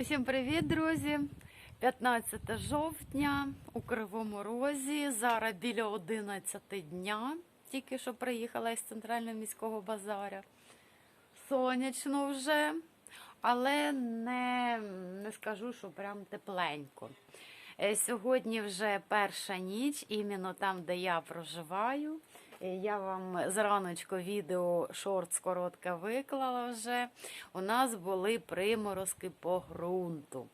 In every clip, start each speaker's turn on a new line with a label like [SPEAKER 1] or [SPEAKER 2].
[SPEAKER 1] Усім привіт, друзі! 15 жовтня у Кривому Розі. Зараз біля 11 дня. Тільки що приїхала із центрального міського базаря. Сонячно вже, але не, не скажу, що прям тепленько. Е, Сьогодні вже перша ніч, іменно там, де я проживаю. Я вам зраночку відео шорт коротке виклала вже. У нас були приморозки по ґрунту.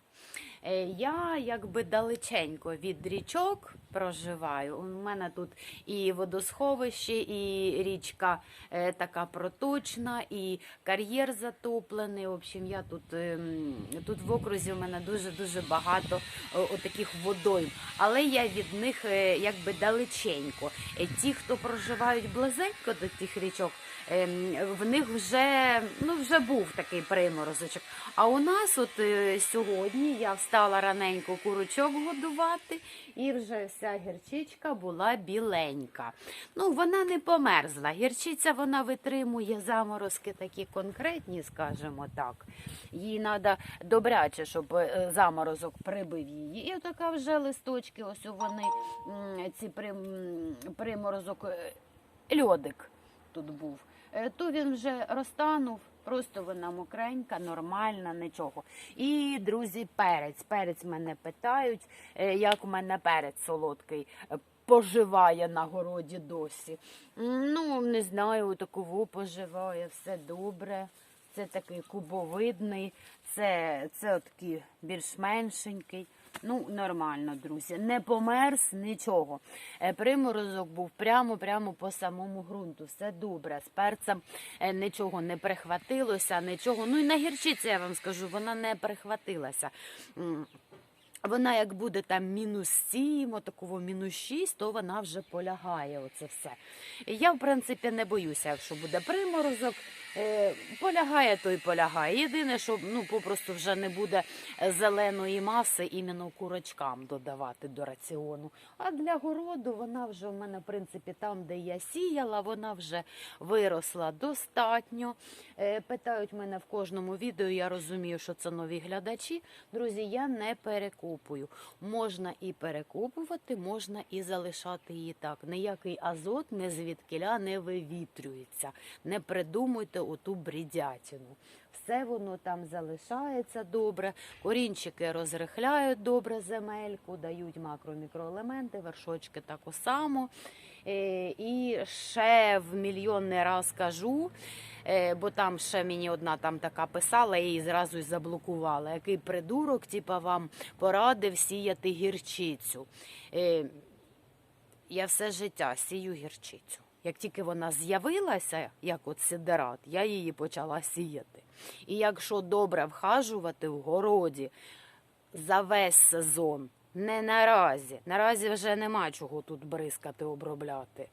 [SPEAKER 1] Е, Я якби далеченько від річок проживаю. У мене тут і водосховище, і річка е, така проточна, і кар'єр затоплений. В общем, я тут, ем, тут в окрузі у мене дуже-дуже багато е, отаких водойм. Але я від них е, якби далеченько. Е, Ті, хто проживають близенько до тих річок, ем, в них вже, ну, вже був такий приморозочок. А у нас от е, сьогодні я встала раненько курочок годувати, і вже вся гірчичка була біленька. Ну, вона не померзла. Гірчиця вона витримує заморозки такі конкретні, скажімо так. Їй треба добряче, щоб е, заморозок прибив її. І така вже листочки, ось вони ці прим, приморозок, е, льодик тут був. Е, То він вже розтанув, просто вона мокренька, нормальна, нічого. І, друзі, перець. Перець мене питають, е, як у мене перець солодкий е, поживає на городі досі. Ну, не знаю, такого поживає, все добре. Це такий кубовидний, це, це такий більш меншенький. Ну, нормально, друзі. Не померз нічого. Е, Приморозок був прямо-прямо по самому ґрунту. Все добре. З перцем е, нічого не прихватилося, нічого. Ну і на гірчиці, я вам скажу, вона не прихватилася. Вона як буде там мінус 7, отакого мінус 6, то вона вже полягає. Оце все. Я, в принципі, не боюся, якщо буде приморозок. Е, полягає, то й полягає. Єдине, що ну, попросту вже не буде е, зеленої маси іменно курочкам додавати до раціону. А для городу вона вже в мене, в принципі, там, де я сіяла, вона вже виросла достатньо. Е, питають мене в кожному відео, я розумію, що це нові глядачі. Друзі, я не перекупую. Можна і перекупувати, можна і залишати її так. Ніякий азот не звідкиля не вивітрюється. Не придумуйте оту брідятину. Все воно там залишається добре. Корінчики розрихляють добре земельку, дають макро-мікроелементи, вершочки так само. Е, І ще в мільйонний раз кажу, е, бо там ще мені одна там така писала, я її зразу заблокувала. Який придурок, типа вам порадив сіяти гірчицю. Е, Я все життя сію гірчицю. Як тільки вона з'явилася, як от сідерат, я її почала сіяти. І якщо добре вхажувати в городі за весь сезон, не наразі, наразі вже нема чого тут бризкати, обробляти.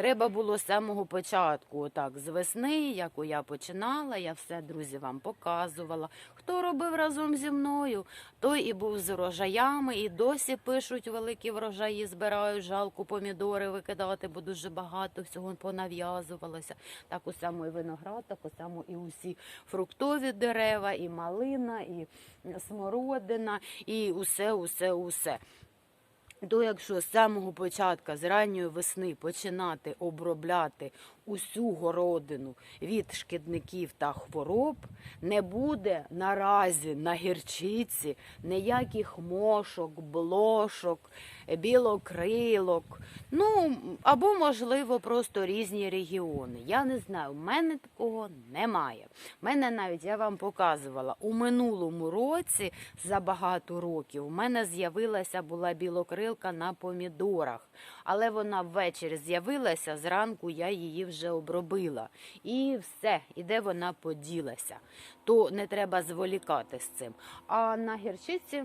[SPEAKER 1] Треба було з самого початку, отак, з весни, яку я починала, я все, друзі, вам показувала. Хто робив разом зі мною, той і був з врожаями, і досі пишуть великі врожаї, збирають жалку помідори викидати, бо дуже багато всього понав'язувалося. Так у само і виноград, так у само і усі фруктові дерева, і малина, і смородина, і усе, усе, усе. То якщо з самого початку, з ранньої весни, починати обробляти усю городину від шкідників та хвороб, не буде наразі на гірчиці ніяких мошок, блошок, білокрилок. Ну або, можливо, просто різні регіони. Я не знаю, в мене такого немає. В мене навіть я вам показувала у минулому році за багато років. У мене з'явилася була білокрилка на помідорах, але вона ввечері з'явилася. Зранку я її вже обробила. І все, і де вона поділася. То не треба зволікати з цим. А на гірчиці.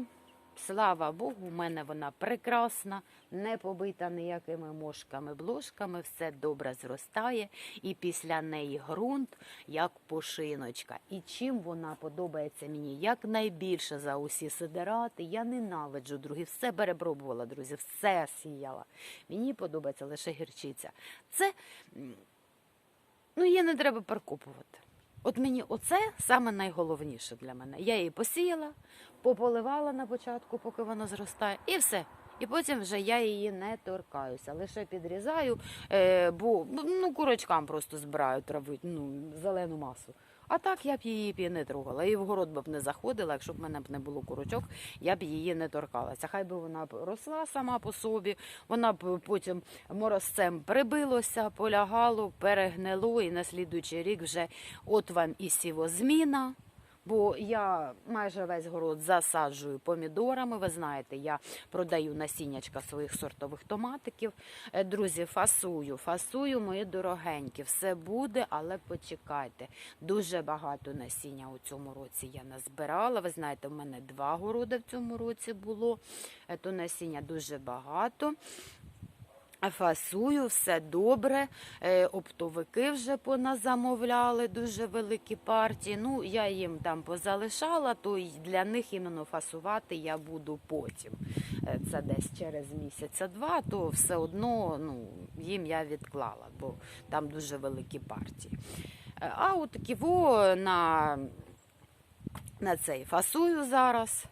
[SPEAKER 1] Слава Богу, у мене вона прекрасна, не побита ніякими мошками, блошками, все добре зростає, і після неї ґрунт, як пушиночка. І чим вона подобається мені якнайбільше за усі сидерати, я ненавиджу другі, все перепробувала, друзі, все сіяла. Мені подобається лише гірчиця. Це ну, її не треба перекопувати. От мені оце саме найголовніше для мене. Я її посіяла, пополивала на початку, поки вона зростає, і все. І потім вже я її не торкаюся, лише підрізаю, е, бо ну, курочкам просто збираю трави, ну, зелену масу. А так я б її б не трогала. І в город би б не заходила, якщо б в мене б не було курочок, я б її не торкалася. Хай би вона б росла сама по собі, вона б потім морозцем прибилося, полягало, перегнило, і на слідуючий рік вже от вам і сівозміна. Бо я майже весь город засаджую помідорами. Ви знаєте, я продаю насіннячка своїх сортових томатиків. Е, Друзі, фасую, фасую, мої дорогенькі. Все буде, але почекайте. Дуже багато насіння у цьому році я назбирала. Ви знаєте, в мене два городи в цьому році було. Е, То насіння дуже багато. Фасую, все добре. Е, Оптовики вже поназамовляли дуже великі партії. Ну, я їм там позалишала, то для них іменно фасувати я буду потім. Е, Це десь через місяця-два, то все одно ну, їм я відклала, бо там дуже великі партії. Е, А от такі во на, на цей фасую зараз.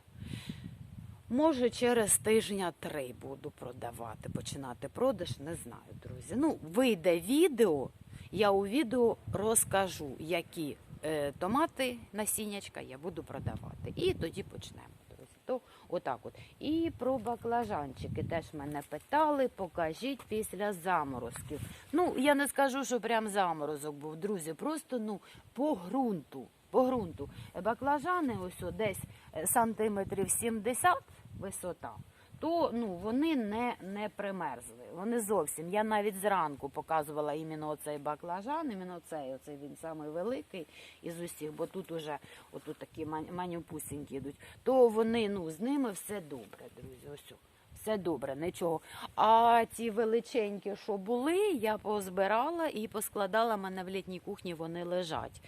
[SPEAKER 1] Може, через тижня три буду продавати, починати продаж, не знаю, друзі. Ну, вийде відео, я у відео розкажу, які е, томати насіннячка я буду продавати. І тоді почнемо, друзі. То отак от. І про баклажанчики теж мене питали, покажіть після заморозків. Ну, я не скажу, що прям заморозок був, друзі, просто ну, по ґрунту. По ґрунту. Баклажани ось десь е, сантиметрів 70 висота, то ну, вони не, не примерзли. Вони зовсім. Я навіть зранку показувала іменно оцей баклажан, іменно цей, оцей він самий великий із усіх, бо тут уже отут такі ман- манюпусінькі йдуть. То вони, ну, з ними все добре, друзі. Ось. Все добре, нічого. А ті величенькі, що були, я позбирала і поскладала мене в літній кухні, вони лежать.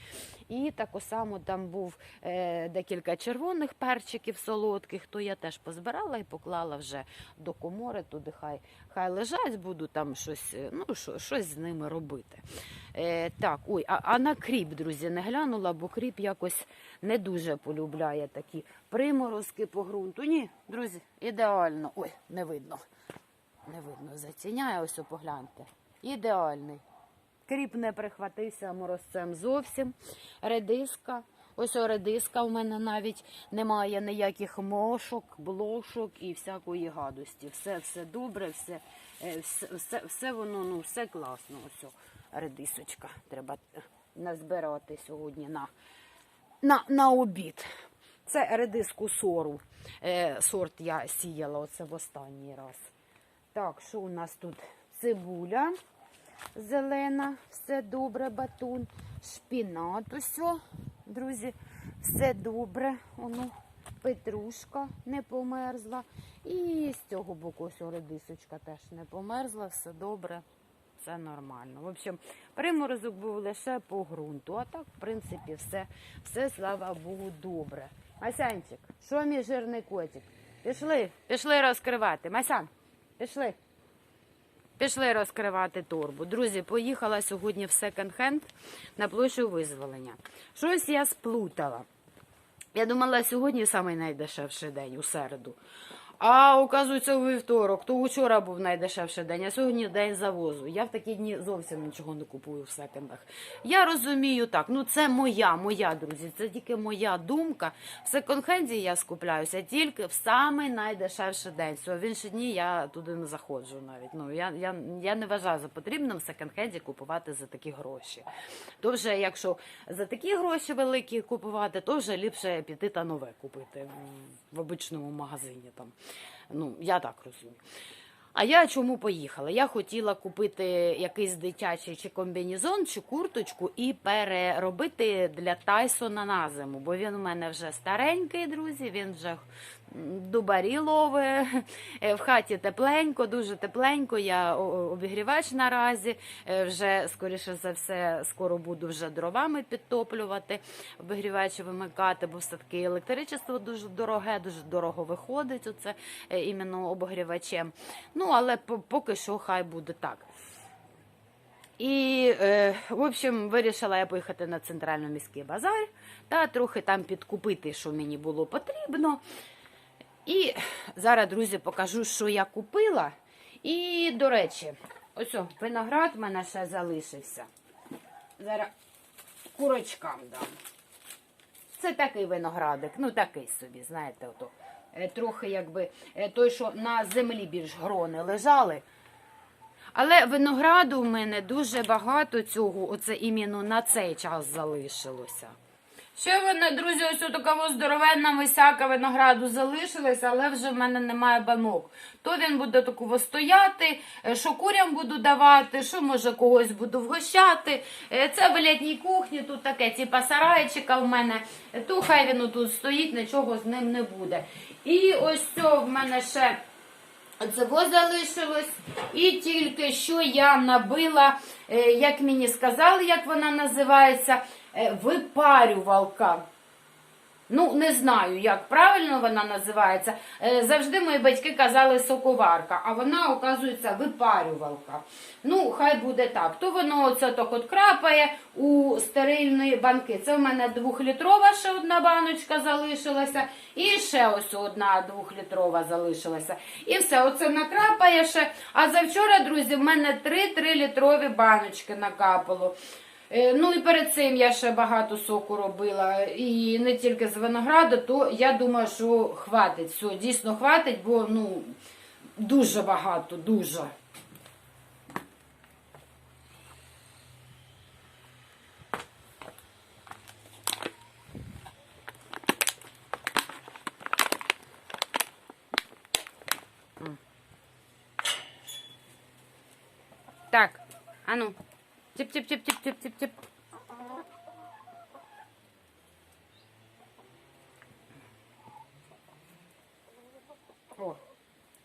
[SPEAKER 1] І так само там був е, декілька червоних перчиків солодких, то я теж позбирала і поклала вже до комори, туди хай, хай лежать, буду там щось, е, ну, що, щось з ними робити. Е, так, ой, а, а на кріп, друзі, не глянула, бо кріп якось не дуже полюбляє такі приморозки по ґрунту. Ні, друзі, ідеально. Ой, не видно. Не видно, затіняє, ось погляньте. Ідеальний. Кріп не прихватився морозцем зовсім. Редиска. Ось редиска в мене навіть немає ніяких мошок, блошок і всякої гадості. Все, все добре, все, е, все, все воно, ну, все класно. Ось редисочка. Треба е, назбирати сьогодні на, на, на обід. Це редиску сору. Е, сорт я сіяла оце в останній раз. Так, що у нас тут? Цибуля зелена, все добре, батун, шпінат, усе, друзі, все добре. Воно, петрушка не померзла. І з цього боку ось редисочка теж не померзла, все добре, все нормально. В общем, приморозок був лише по ґрунту, а так, в принципі, все, все слава Богу, добре. Масянчик, що мій жирний котик? Пішли, пішли розкривати. Масян, пішли. Пішли розкривати торбу. Друзі, поїхала сьогодні в секонд-хенд на площу визволення. Щось я сплутала. Я думала, сьогодні найдешевший день у середу. А оказується, у вівторок, то вчора був найдешевший день, а сьогодні день завозу. Я в такі дні зовсім нічого не купую в секондах. Я розумію так, ну це моя, моя, друзі, це тільки моя думка. В секонд-хенді я скупляюся тільки в самий найдешевший день. Все, в інші дні я туди не заходжу навіть. Ну, я, я, я не вважаю за потрібним в секонд-хенді купувати за такі гроші. То вже, якщо за такі гроші великі купувати, то вже ліпше піти та нове купити в обичному магазині. Там. Ну, я так розумію. А я чому поїхала? Я хотіла купити якийсь дитячий чи комбінезон, чи курточку і переробити для Тайсона на зиму, бо він у мене вже старенький, друзі, він вже дубарі ловить, Е, в хаті тепленько, дуже тепленько. Я обігрівач наразі. Е, Вже скоріше за все, скоро буду вже дровами підтоплювати, обігрівач вимикати, бо все таки електричество дуже дороге, дуже дорого виходить. Оце е, іменно обогрівачем. Ну але поки що хай буде так. І, в общем, вирішила я поїхати на центральний міський базар та трохи там підкупити, що мені було потрібно. І зараз, друзі, покажу, що я купила. І, до речі, ось о, виноград в мене ще залишився. Зараз курочкам дам. Це такий виноградик, ну такий собі, знаєте, ото. е, Трохи якби е, той, що на землі більш грони лежали. Але винограду в мене дуже багато цього, оце іменно на цей час залишилося. Ще в мене, друзі, ось така здоровенна висяка винограду залишилася, але вже в мене немає банок. То він буде такого стояти, е, що курям буду давати, що може когось буду вгощати. Е, Це в літній кухні, тут таке типа сарайчика в мене. Е, То хай він тут стоїть, нічого з ним не буде. І ось це в мене ще. Цього залишилось. І тільки що я набила, як мені сказали, як вона називається, випарювалка. Ну, не знаю, як правильно вона називається. Е, Завжди мої батьки казали соковарка, а вона, оказується, випарювалка. Ну, хай буде так. То воно оце так от крапає у стерильні банки. Це в мене двохлітрова ще одна баночка залишилася. І ще ось одна двохлітрова залишилася. І все, оце накрапає ще. А завчора, друзі, в мене три трилітрові баночки накапало. Е, Ну і перед цим я ще багато соку робила. І не тільки з винограду, то я думаю, що хватить. Все, дійсно хватить, бо ну дуже багато, дуже. Так, а ну. Тип-тип-тип-тип-тип-тип-тип. О,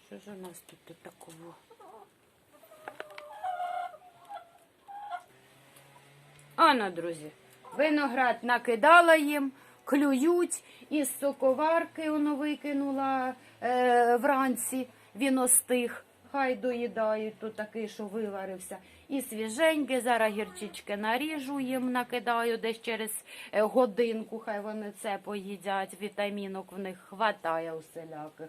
[SPEAKER 1] що ж у нас тут такого? Ано, друзі, виноград накидала їм, клюють, із соковарки воно викинула е, вранці, він остиг. Хай доїдають, то такий, що виварився. І свіженький, зараз гірчички наріжу їм, накидаю десь через е, годинку, хай вони це поїдять. Вітамінок в них хватає усіляких.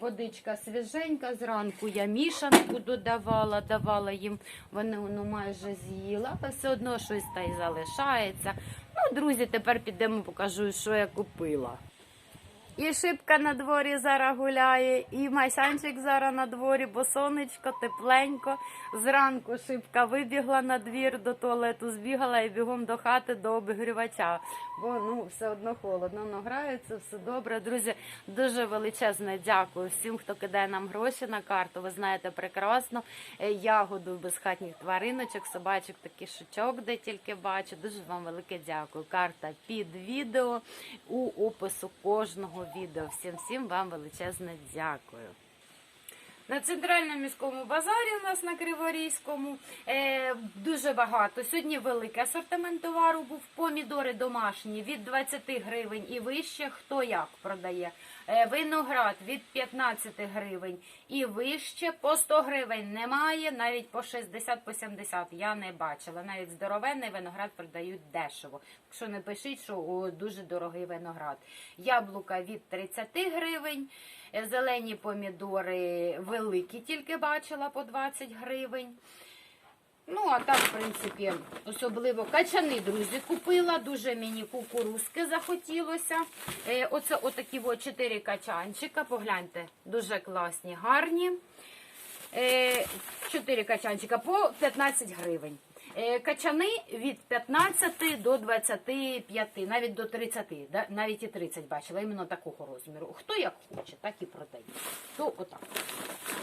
[SPEAKER 1] Водичка свіженька, зранку я мішанку додавала, давала їм, вони ну, майже з'їла, а все одно щось та й залишається. Ну, друзі, тепер підемо покажу, що я купила. І шибка на дворі зараз гуляє, і майсанчик зараз на дворі, бо сонечко, тепленько. Зранку шибка вибігла на двір до туалету, збігала і бігом до хати до обігрівача. Бо ну все одно холодно, ну грається, все добре. Друзі, дуже величезне дякую всім, хто кидає нам гроші на карту. Ви знаєте прекрасно. Е, Я годую безхатніх твариночок, собачок, такий шучок, де тільки бачу. Дуже вам велике дякую. Карта під відео у опису кожного відео. Всім всім вам величезне дякую. На центральному міському базарі у нас на Криворізькому е, дуже багато. Сьогодні великий асортимент товару був. Помідори домашні від 20 гривень і вище. Хто як продає? Е, виноград від 15 гривень і вище. По 100 гривень немає, навіть по 60 по 70 я не бачила. Навіть здоровенний виноград продають дешево. Так що не пишіть, що о, дуже дорогий виноград. Яблука від 30 гривень. Е, Зелені помідори великі, тільки бачила по 20 гривень. Ну, а так, в принципі, особливо качани, друзі, купила. Дуже мені кукурузки захотілося. Е, оце отакі от 4 качанчика. Погляньте, дуже класні, гарні. Е, 4 качанчика по 15 гривень. Е, Качани від 15 до 25, навіть до 30, да? навіть і 30 бачила, іменно такого розміру. Хто як хоче, так і продає. То отак.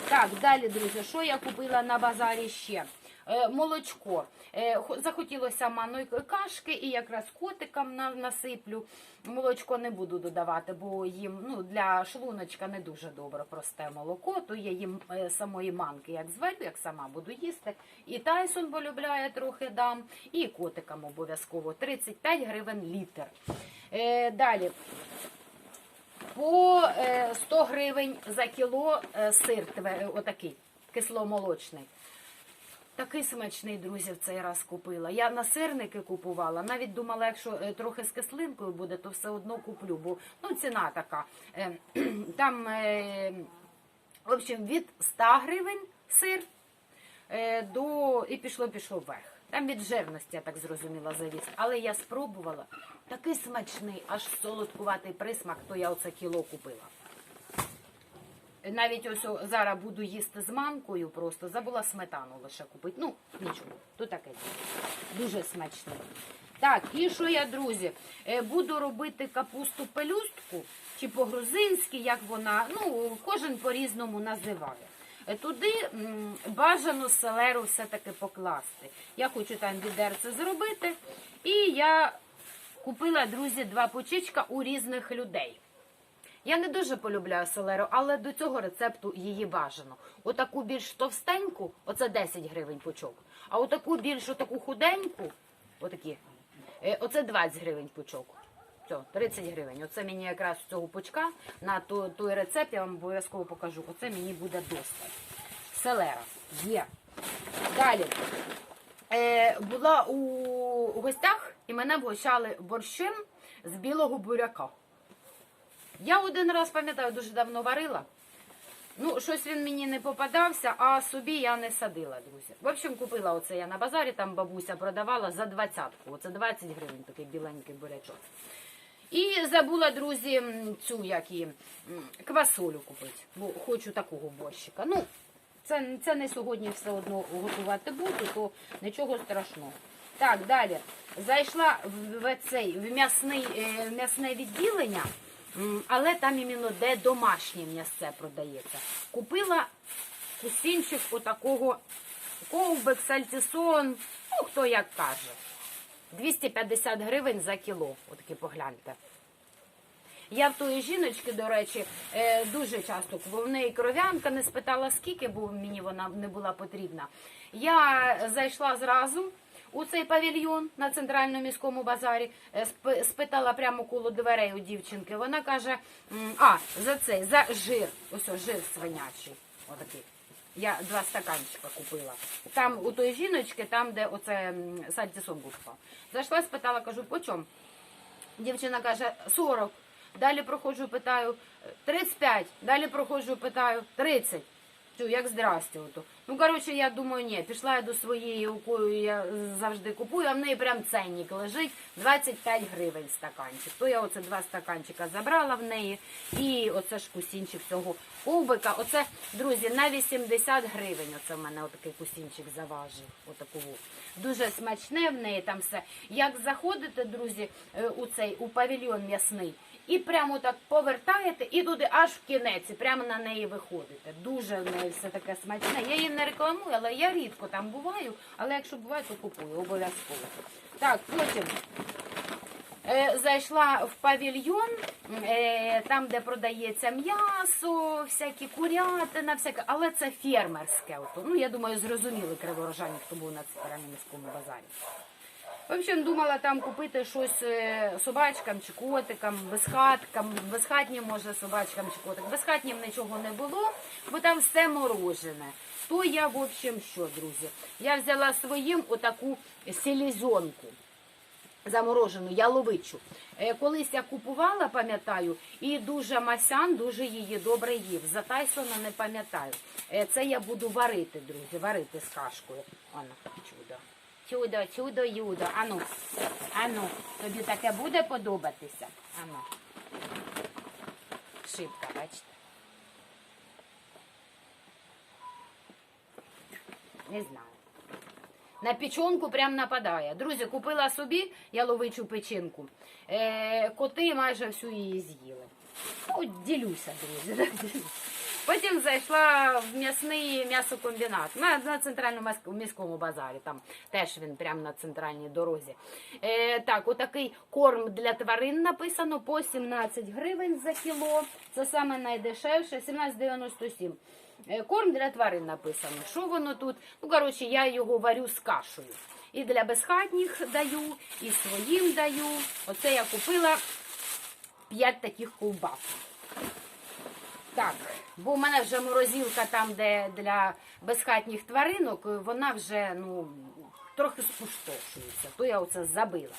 [SPEAKER 1] Так, далі, друзі, що я купила на базарі ще? Е, молочко. Е, захотілося манної кашки і якраз котикам насиплю. Молочко не буду додавати, бо їм ну, для шлуночка не дуже добре просте молоко, то я їм е, самої манки як зварю, як сама буду їсти. І Тайсон полюбляє трохи дам, і котикам обов'язково 35 гривень літр. Далі. По е, 100 гривень за кіло сир отакий кисломолочний.
[SPEAKER 2] Такий смачний, друзі, в цей раз купила. Я на сирники купувала. Навіть думала, якщо е, трохи з кислинкою буде, то все одно куплю, бо ну, ціна така. Е, Там, е, в общем, від 100 гривень сир до і пішло пішло вверх. Там від жирності, я так зрозуміла, завіс. Але я спробувала. Такий смачний, аж солодкуватий присмак, то я оце кіло купила. Навіть ось зараз буду їсти з манкою, просто забула сметану лише купити. Ну, нічого, то таке. Дуже смачне. Так, і що я, друзі, е, буду робити капусту пелюстку, чи по-грузинськи, як вона, ну, кожен по-різному називає. Е, Туди бажано селеру все-таки покласти. Я хочу там відерце зробити. І я купила, друзі, два почечка у різних людей. Я не дуже полюбляю селеру, але до цього рецепту її бажано. Отаку більш товстеньку, оце 10 гривень пучок. А отаку більш отаку худеньку, отакі, е, оце 20 гривень пучок. Все, 30 гривень. Оце мені якраз з цього пучка на той, той рецепт, я вам обов'язково покажу. Оце мені буде достатньо. Селера є. Далі. Е, була у гостях і мене вгощали борщем з білого буряка. Я один раз пам'ятаю, дуже давно варила. Ну, щось він мені не попадався, а собі я не садила, друзі. В общем, купила оце я на базарі, там бабуся продавала за двадцятку. Оце 20 гривень такий біленький бурячок. І забула, друзі, цю як її, квасолю купити, бо хочу такого борщика. Ну, це, це не сьогодні все одно готувати буду, то нічого страшного. Так, далі. Зайшла в, цей в е, м'ясне відділення, але там іменно де домашнє м'ясце продається. Купила кусінчик отакого ковбик, сальтісон, ну хто як каже. 250 гривень за кіло. Отакі погляньте. Я в тої жіночки, до речі, е, дуже часто в неї кров'янка не спитала скільки, бо мені вона не була потрібна. Я зайшла зразу у цей павільйон на центральному міському базарі, е, спитала прямо коло дверей у дівчинки. Вона каже: а, за цей, за жир. Ось жир свинячий. Отакий. Я два стаканчика купила. Там у той жіночки, там, де оце сальтісон був. впав. Зайшла, спитала, кажу, по чому? Дівчина каже 40. Далі проходжу, питаю 35. Далі проходжу, питаю 30. Чу, як здрасте. Ото. Ну, коротше, я думаю, ні, пішла я до своєї, якою я завжди купую, а в неї прям ценник лежить 25 гривень стаканчик. То я оце два стаканчика забрала в неї і оце ж кусінчик цього ковбика. Оце, друзі, на 80 гривень. Оце в мене отакий кусінчик заважив. Отакову. Дуже смачне в неї там все. Як заходите, друзі, е, у цей у павільйон м'ясний, і прямо так повертаєте і туди аж в кінець, і прямо на неї виходите. Дуже в неї все таке смачне. Я її не рекламую, але я рідко там буваю. Але якщо буває, то купую обов'язково. Так, потім. Е, Зайшла в павільйон, е, там, де продається м'ясо, всякі курятина, всяке, але це фермерське. Ну, я думаю, зрозуміли криворожані, хто був на міському базарі. В общем, думала там купити щось е, собачкам чи котикам, безхаткам, безхатнім, може, собачкам чи котикам. Безхатнім нічого не було, бо там все морожене. То я, в общем, що, друзі, я взяла своїм отаку селезенку заморожену, яловичу. Е, Колись я купувала, пам'ятаю, і дуже масян, дуже її добре їв. За Тайсона не пам'ятаю. Е, Це я буду варити, друзі, варити з кашкою. Ано, чудо. Чудо, чудо, юдо. Ану, ану, тобі таке буде подобатися? Ану. Шибка, бачите. Не знаю. На печінку прям нападає. Друзі, купила собі яловичу печінку. Е, коти майже всю її з'їли. Ну, ділюся, друзі. Потім зайшла в м'ясний м'ясокомбінат на, на центральному міському базарі. Там теж він прямо на центральній дорозі. Е, так, отакий корм для тварин написано по 17 гривень за кіло. Це саме найдешевше, 17,97. Е, Корм для тварин написано. Що воно тут? Ну, коротше, я його варю з кашею. І для безхатніх даю, і своїм даю. Оце я купила 5 таких ковбас. Так, бо в мене вже морозилка там, де для безхатніх тваринок, вона вже ну, трохи спустошується, то я оце забила.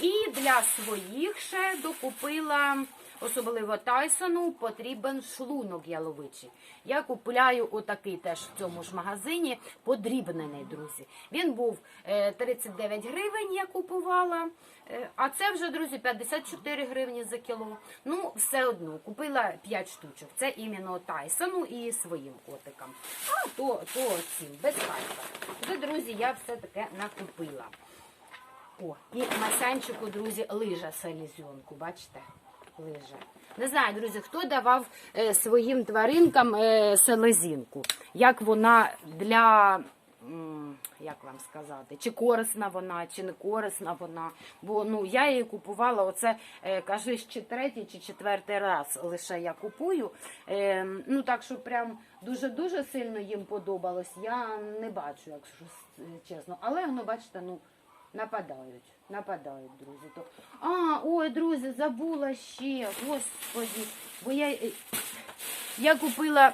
[SPEAKER 2] І для своїх ще докупила, особливо Тайсону, потрібен шлунок яловичий. Я купляю отакий теж в цьому ж магазині, подрібнений, друзі. Він був е, 39 гривень, я купувала. Е, А це вже, друзі, 54 гривні за кіло. Ну, все одно, купила 5 штучок. Це іменно Тайсону і своїм котикам. А то, то цим, без хайпа. Вже, друзі, я все таке накупила. О, і Масянчику, друзі, лижа селезенку, бачите? Лижа. Не знаю, друзі, хто давав е, своїм тваринкам е, селезінку. Як вона для. Як вам сказати, чи корисна вона, чи не корисна вона. Бо ну я її купувала, оце е, кажись, чи третій, чи четвертий раз лише я купую. Ну так, що прям дуже-дуже сильно їм подобалось. Я не бачу, якщо чесно. Але ну, бачите, ну нападають. Нападають, друзі. То... А, ой, друзі, забула ще. Господі. Бо я, я купила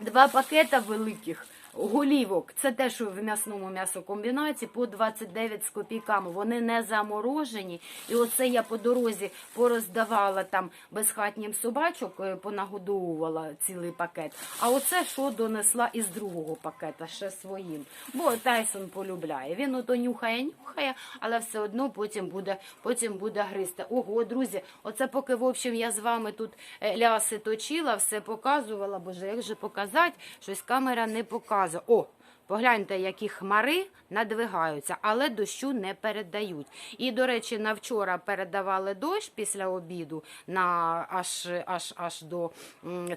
[SPEAKER 2] два пакета великих голівок. Це те, що в м'ясному м'ясокомбінаті по 29 з копійками. Вони не заморожені. І оце я по дорозі пороздавала там безхатнім собачок, е, понагодовувала цілий пакет. А оце що донесла із другого пакета ще своїм. Бо Тайсон полюбляє. Він ото нюхає, нюхає, але все одно потім буде, потім буде гризти. Ого, друзі, оце поки в общем я з вами тут е, ляси точила, все показувала. Боже, як же показати? Щось камера не показує. О! Погляньте, які хмари надвигаються, але дощу не передають. І, до речі, на вчора передавали дощ після обіду на аж, аж, аж до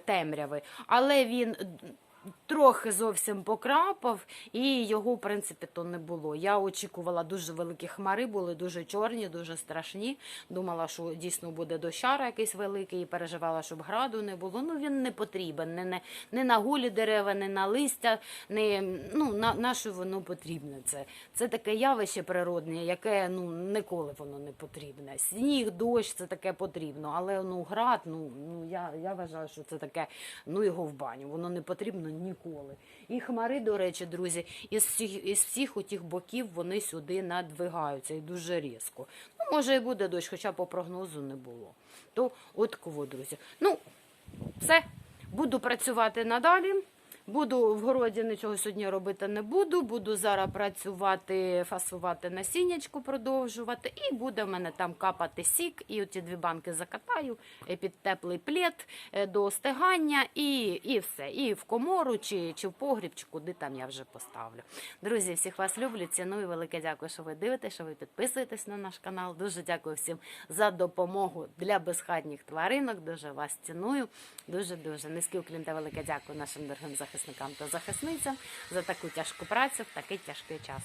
[SPEAKER 2] темряви. Але він трохи зовсім покрапав, і його, в принципі, то не було. Я очікувала дуже великі хмари, були дуже чорні, дуже страшні. Думала, що дійсно буде дощара якийсь великий, і переживала, щоб граду не було. Ну він не потрібен. Не, не, не на голі дерева, не на листя, не ну на, на що воно потрібне. Це, це таке явище природне, яке ну ніколи воно не потрібне. Сніг, дощ це таке потрібно, але ну град, ну, ну я, я вважаю, що це таке, ну його в баню. Воно не потрібно ніколи. І хмари, до речі, друзі, із всіх із всіх отих боків вони сюди надвигаються і дуже різко. Ну, може, і буде дощ, хоча по прогнозу не було. То от кого, друзі. Ну, все, буду працювати надалі. Буду в городі нічого сьогодні робити не буду. Буду зараз працювати, фасувати насіннячку, продовжувати. І буде в мене там капати сік. І оці дві банки закатаю е, під теплий плед е, до остигання, і, і все. І в комору, чи, чи в погріб, чи куди там я вже поставлю. Друзі, всіх вас люблю, ціную. Велике дякую, що ви дивитесь, що ви підписуєтесь на наш канал. Дуже дякую всім за допомогу для безхатніх тваринок. Дуже вас ціную. Дуже дуже низький уклін та велике дякую нашим дорогим захисникам та захисницям за таку тяжку працю в такий тяжкий час.